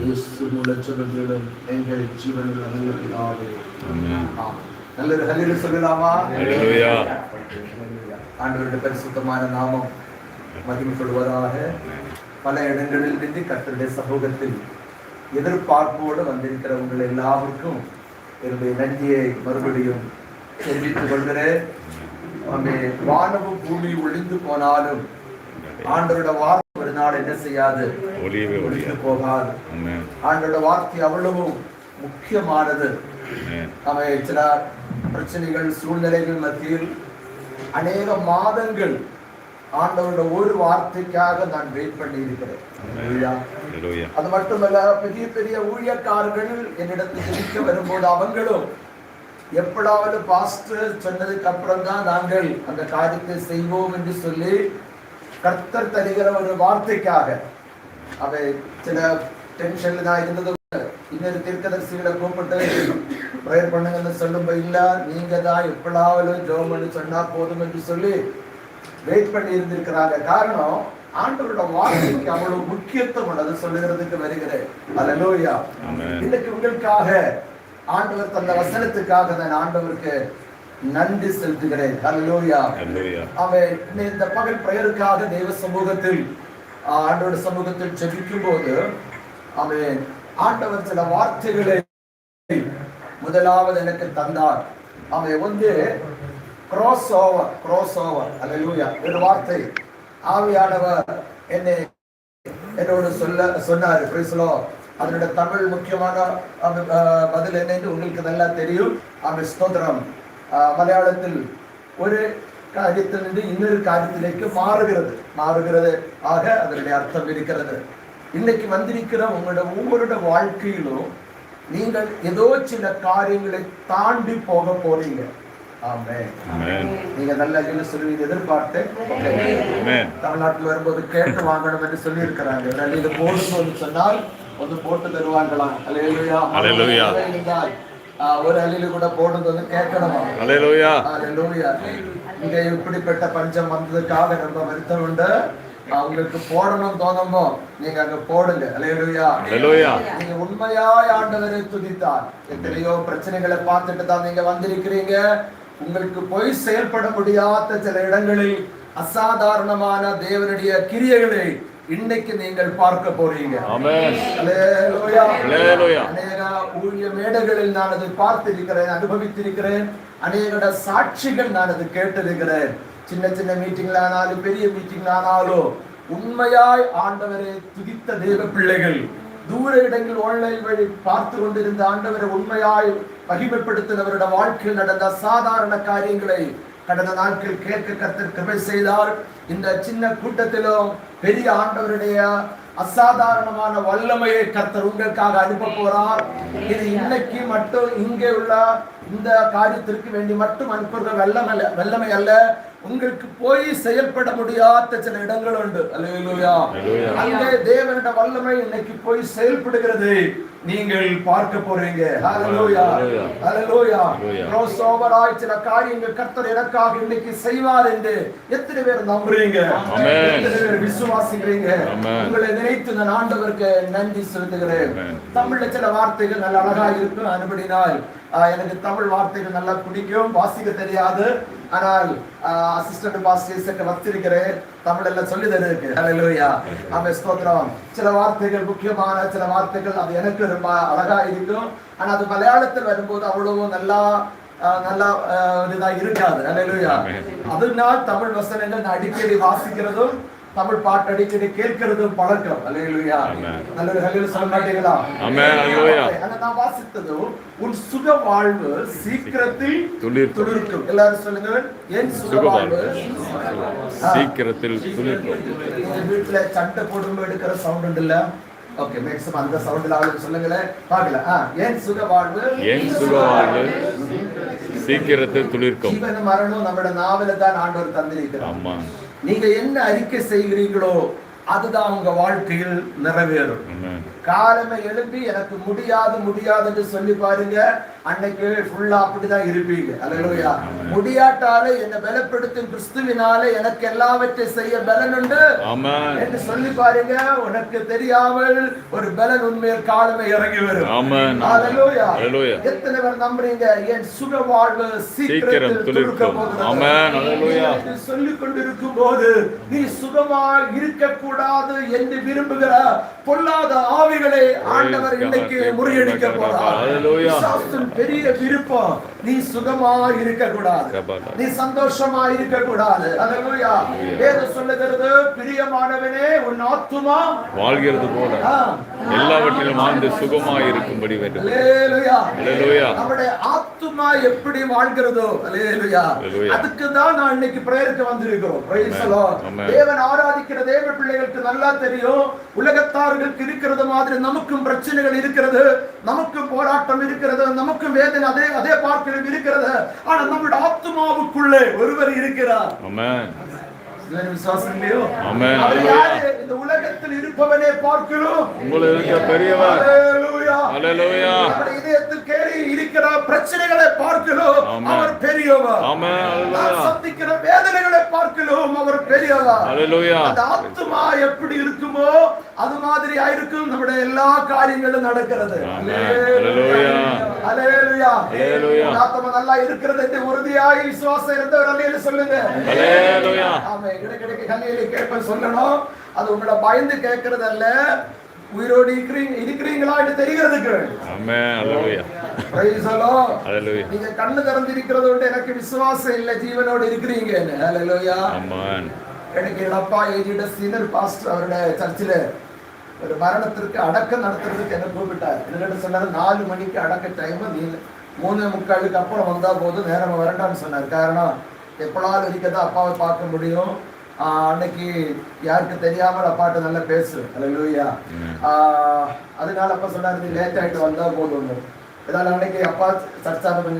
சொல்லுகிறோம் எங்கள் ஜீவனில் நல்ல பிதாவே ஆமென். ஆமென். நல்லொரு ஹல்லேலூயா சொல்லலாமா? ஆண்டவருடைய பரிசுத்தமான நாமம் மகிமைப்படுவதாக பல இடங்களில் இருந்து கர்த்தருடைய சமூகத்தில் எதிர்பார்ப்போடு வந்திருக்கிற உங்கள் எல்லாருக்கும் என்னுடைய நன்றியை மறுபடியும் தெரிவித்துக் கொள்கிறேன். வானமும் பூமி ஒளிந்து போனாலும் ஆண்டவருடைய வார்த்தை ஒரு நாள் என்ன செய்யாது? போகாது. ஆண்டவருடைய வார்த்தை அவ்வளவு முக்கியமானது. அவை சில பிரச்சனைகள் சூழ்நிலைகள் மத்தியில் அநேக மாதங்கள் ஆண்டவருடைய ஒரு வார்த்தைக்காக நான் வெயிட் பண்ணி இருக்கிறேன் அது மட்டுமல்ல பெரிய பெரிய ஊழியக்காரர்கள் என்னிடத்தில் ஜெபிக்க வரும்போது அவங்களும் எப்படாவது பாஸ்டர் சொன்னதுக்கு அப்புறம் தான் நாங்கள் அந்த காரியத்தை செய்வோம் என்று சொல்லி கர்த்தர் தருகிற ஒரு வார்த்தைக்காக. அவை சில டென்ஷன்ல நான் இருந்தது. இன்னொரு தீர்க்கதரிசிகளை கூப்பிட்டு ப்ரேயர் பண்ணுங்கன்னு சொல்லும்போ இல்ல நீங்க தான் எப்படாவது ஜோம் பண்ணி சொன்னா போதும் என்று சொல்லி வெயிட் பண்ணி இருந்திருக்கிறாங்க. காரணம் ஆண்டவரோட வார்த்தைக்கு அவ்வளவு முக்கியத்துவம் உள்ளது சொல்லுகிறதுக்கு வருகிறேன். அல்லேலூயா ஆமென் இன்னைக்கு உங்களுக்காக ஆண்டவர் தந்த வசனத்துக்காக நான் ஆண்டவருக்கு நன்றி செலுத்துகிறேன். ஹalleluya அவன் இந்த பகல் பிரயருக்காக தெய்வ சமூகத்தில் ஆஹ், ஆண்டவரோட சமூகத்தில் ஜெபிக்கும் போது அவன் ஆண்டவர் சில வார்த்தைகளை முதலாவது எனக்கு தந்தார். அவன் வந்து cross over cross over அல்லேலூயா ஒரு வார்த்தை. ஆவியானவர் என்னை என்னோடு சொல்ல சொன்னார். பிரைஸ்லோ அதனோட தமிழ் முக்கியமான பதில் என்னன்னு உங்களுக்கு நல்லா தெரியும். அந்த ஸ்தோத்திரம். மலையாளத்தில் ஒரு காரியத்தில் നിന്ന് இன்னொரு காரியத்திலேக்கு மாறுகிறது மாறுகிறது ஆக அதனுடைய அர்த்தம் இருக்கிறது இன்னைக்கு வந்திருக்கிற உங்களோட ஒவ்வொருடைய வாழ்க்கையிலும் நீங்கள் ஏதோ சில காரியங்களை தாண்டி போக போறீங்க ஆமே நீங்க நல்ல சொல்லுவீங்க எதிர்பார்த்து தமிழ்நாட்டில் வரும்போது கேட்டு வாங்கணும் என்று சொல்லி இருக்கிறாங்க இது போடுன்னு சொன்னால் வந்து போட்டு தருவாங்களா அலையலுயா அலையலுயா ஒரு அலிலு கூட போடுறது கேட்கணுமா? இங்க இப்படிப்பட்ட பஞ்சம் வந்ததுக்காக ரொம்ப வருத்தம் உண்டு. ஆஹ், உங்களுக்கு போடணும் தோணுமோ நீங்க அங்க போடுங்க. அலையலுயா நீங்க உண்மையாய் ஆண்டவரை துதித்தார். எத்தனையோ பிரச்சனைகளை பார்த்துட்டு தான் நீங்க வந்திருக்கிறீங்க. உங்களுக்கு போய் செயல்பட முடியாத சில இடங்களில் அசாதாரணமான தேவனுடைய கிரியைகளை இன்னைக்கு நீங்கள் பார்க்க போறீங்க. ஊழிய மேடைகளில் நான் அதை பார்த்திருக்கிறேன் அனுபவித்திருக்கிறேன். அநேக சாட்சிகள் நான் அதை கேட்டிருக்கிறேன். சின்ன சின்ன மீட்டிங்ல ஆனாலும் பெரிய மீட்டிங்ல ஆனாலும் உண்மையாய் ஆண்டவரை துதித்த தேவ பிள்ளைகள் தூர இடங்கள் ஆன்லைன் வழி பார்த்து கொண்டிருந்த ஆண்டவரை உண்மையாய் மகிமைப்படுத்தினவருடைய வாழ்க்கையில் நடந்த அசாதாரண காரியங்களை கடந்த நாட்கள் கேட்க கத்தர் கிருபை செய்தார். இந்த சின்ன கூட்டத்திலும் பெரிய ஆண்டவருடைய அசாதாரணமான வல்லமையை கத்தர் உங்களுக்காக அனுப்ப போறார். இது இன்னைக்கு மட்டும் இங்கே உள்ள இந்த காரியத்திற்கு வேண்டி மட்டும் அனுப்புகிற வல்லமை அல்ல- வல்லமை அல்ல. உங்களுக்கு போய் செயல்பட முடியாத சில இடங்கள் உண்டு. அங்கே தேவனுடைய வல்லமை இன்னைக்கு போய் செயல்படுகிறது. நீங்கள் பார்க்க போறீங்க. சில காரியங்கள் கர்த்தர் எனக்காக இன்னைக்கு செய்வார் என்று எத்தனை பேர் நம்புறீங்க. எத்தனை பேர் விசுவாசிக்கிறீங்க. உங்களை நினைத்து நான் ஆண்டவருக்கு நன்றி செலுத்துகிறேன். தமிழ்ல சில வார்த்தைகள் நல்ல அழகா இருக்கும். அனுபடினால் எனக்கு தமிழ் வார்த்தைகள் நல்லா பிடிக்கும் வாசிக்க தெரியாது. ஆனால் அசிஸ்டன்ட் பாஸ்டர்ஸுக்கு வச்சிருக்கிறேன் தமிழ் எல்லாம் சொல்லி தருக்கு ஹalleluya. ஆமென் ஸ்தோத்திரம். சில வார்த்தைகள் முக்கியமான சில வார்த்தைகள் அது எனக்கு ரொம்ப அழகா இருக்கும். ஆனா அது மலையாளத்தில் வரும்போது அவ்வளவு நல்லா நல்லா இதா இருக்காது. ஆமென். அதனால் தமிழ் வசனங்கள் நான் அடிக்கடி வாசிக்கிறதும் தமிழ் பாட்டு அடிக்கடி கேட்கிறதும் பழக்கம். அல்லேலூயா. ஆமென். நல்ல ஹல்லேலூயா சொல்ல மாட்டீங்களா. ஆனா நான் வாசித்ததும் உன் சுக வாழ்வு சீக்கிரத்தில் துளிர்க்கும். எல்லாரும் சொல்லுங்க என் சுக வாழ்வு சீக்கிரத்தில் துளிர்க்கும். வீட்டுல சட்டை போடும்போது எடுக்கிற சவுண்ட் உண்டுல்ல ஓகே மேக்ஸிமம் அந்த சவுண்ட்ல ஆளுக்கு சொல்லுங்களேன். பார்க்கல ஆ என் சுக வாழ்வு என் சுக வாழ்வு சீக்கிரத்தில் துளிர்க்கும். ஜீவன மரணம் நம்மளோட நாவல தான் ஆண்டவர் தந்திருக்கிறார். ஆமா நீங்க என்ன அறிக்கை செய்கிறீங்களோ அதுதான் உங்க வாழ்க்கையில் நிறைவேறும். காலமே எழுப்பி எனக்கு முடியாது முடியாதுன்னு சொல்லி பாருங்க. அன்னைக்கு ஃபுல்லா அப்படிதான் இருப்பீங்க. அல்லேலூயா முடியாட்டாலே என்னை பலப்படுத்தும் கிறிஸ்துவினாலே எனக்கு எல்லாவற்றையும் செய்ய பலன் உண்டு. என்று சொல்லி பாருங்க. உனக்கு தெரியாமல் ஒரு பலன் உண்மையில் காலமே இறங்கி வரும். எத்தனை பேர் நம்புறீங்க? என் சுக வாழ்வு சீக்கிரத்தில் துருக்க துளிர்க்கும். போகிறது. சொல்லிக் கொண்டிருக்கும் போது நீ சுகமா இருக்க கூடாது என்று விரும்புகிற பொல்லாத ஆவிகளை ஆண்டவர். இன்னைக்கு முறியடிக்க போறார். பெரிய விருப்பம் நீ சுகமா இருக்க கூடாது. நீ சந்தோஷமா இருக்க கூடாது அல்லேலூயா வேதம் சொல்லுகிறது பிரியமானவனே உன் ஆத்துமா வாழ்கிறது போல. எல்லாவற்றிலும் ஆழ்ந்து சுகமாய் இருக்கும்படி வேண்டும் நம்முடைய ஆத்துமா எப்படி வாழ்கிறதோ. அதுக்கு தான் நான் இன்னைக்கு பிரேயருக்கு வந்திருக்கிறோம். தேவன் ஆராதிக்கிற தேவ எங்களுக்கு நல்லா தெரியும். உலகத்தார்களுக்கு இருக்கிறது மாதிரி நமக்கும் பிரச்சனைகள் இருக்கிறது. நமக்கும் போராட்டம் இருக்கிறது. நமக்கும் வேதனை அதே அதே பார்க்கிறது இருக்கிறது. ஆனா நம்மளுடைய ஆத்துமாவுக்குள்ளே ஒருவர் இருக்கிறார். இந்த உலகத்தில் இருப்பவனே பார்க்கிறோம். உங்களை இருக்க பெரியவர். அல்லேலூயா. இதயத்தில் கேறி இருக்கிற பிரச்சனைகளை பார்க்கிறோம். அவர் பெரியவர். ஆமென். சந்திக்கிற வேதனைகளை பார்க்கிறோம். அவர் பெரியவர். அல்லேலூயா அந்த ஆத்துமா எப்படி இருக்குமோ அது மாதிரி ஆயிருக்கும் நம்முடைய எல்லா காரியங்களும் நடக்கிறது. நல்லா இருக்கிறது என்று உறுதியாய் விசுவாசம் இருந்தவர் அல்லேலூயா சொல்லுங்க. ஆமா கிடைக்க கண்ணியில கேட்ப சொல்லணும். அது உங்களை பயந்து கேட்கறது அல்ல. உயிரோடு இருக்கிறீங்க இருக்கிறீங்களா என்று தெரிகிறதுக்கு. நீங்க கண்ணு திறந்திருக்கிறது விட எனக்கு விசுவாசம் இல்ல. ஜீவனோடு இருக்கிறீங்க எனக்கு என் அப்பா ஏஜிட சீனியர் பாஸ்டர் அவருடைய சர்ச்சில் ஒரு மரணத்திற்கு அடக்கம் நடத்துறதுக்கு என்ன கூப்பிட்டார்? என்னன்னு சொன்னாரு நாலு மணிக்கு அடக்க டைம் நீ மூணு முக்காலுக்கு அப்புறம் வந்தா போதும் நேரம் வரண்டான்னு சொன்னார். காரணம் எப்பளாவது இருக்கதான் அப்பாவை பார்க்க முடியும். அன்னைக்கு யாருக்கு தெரியாமல் அப்பாட்ட நல்லா பேசு ஆஹ் அதனால அப்பா சொன்னாரு நீ லேட் ஆயிட்டு வந்தா போதும். இதனால அன்னைக்கு அப்பா சர்ச்சாக கொஞ்சம்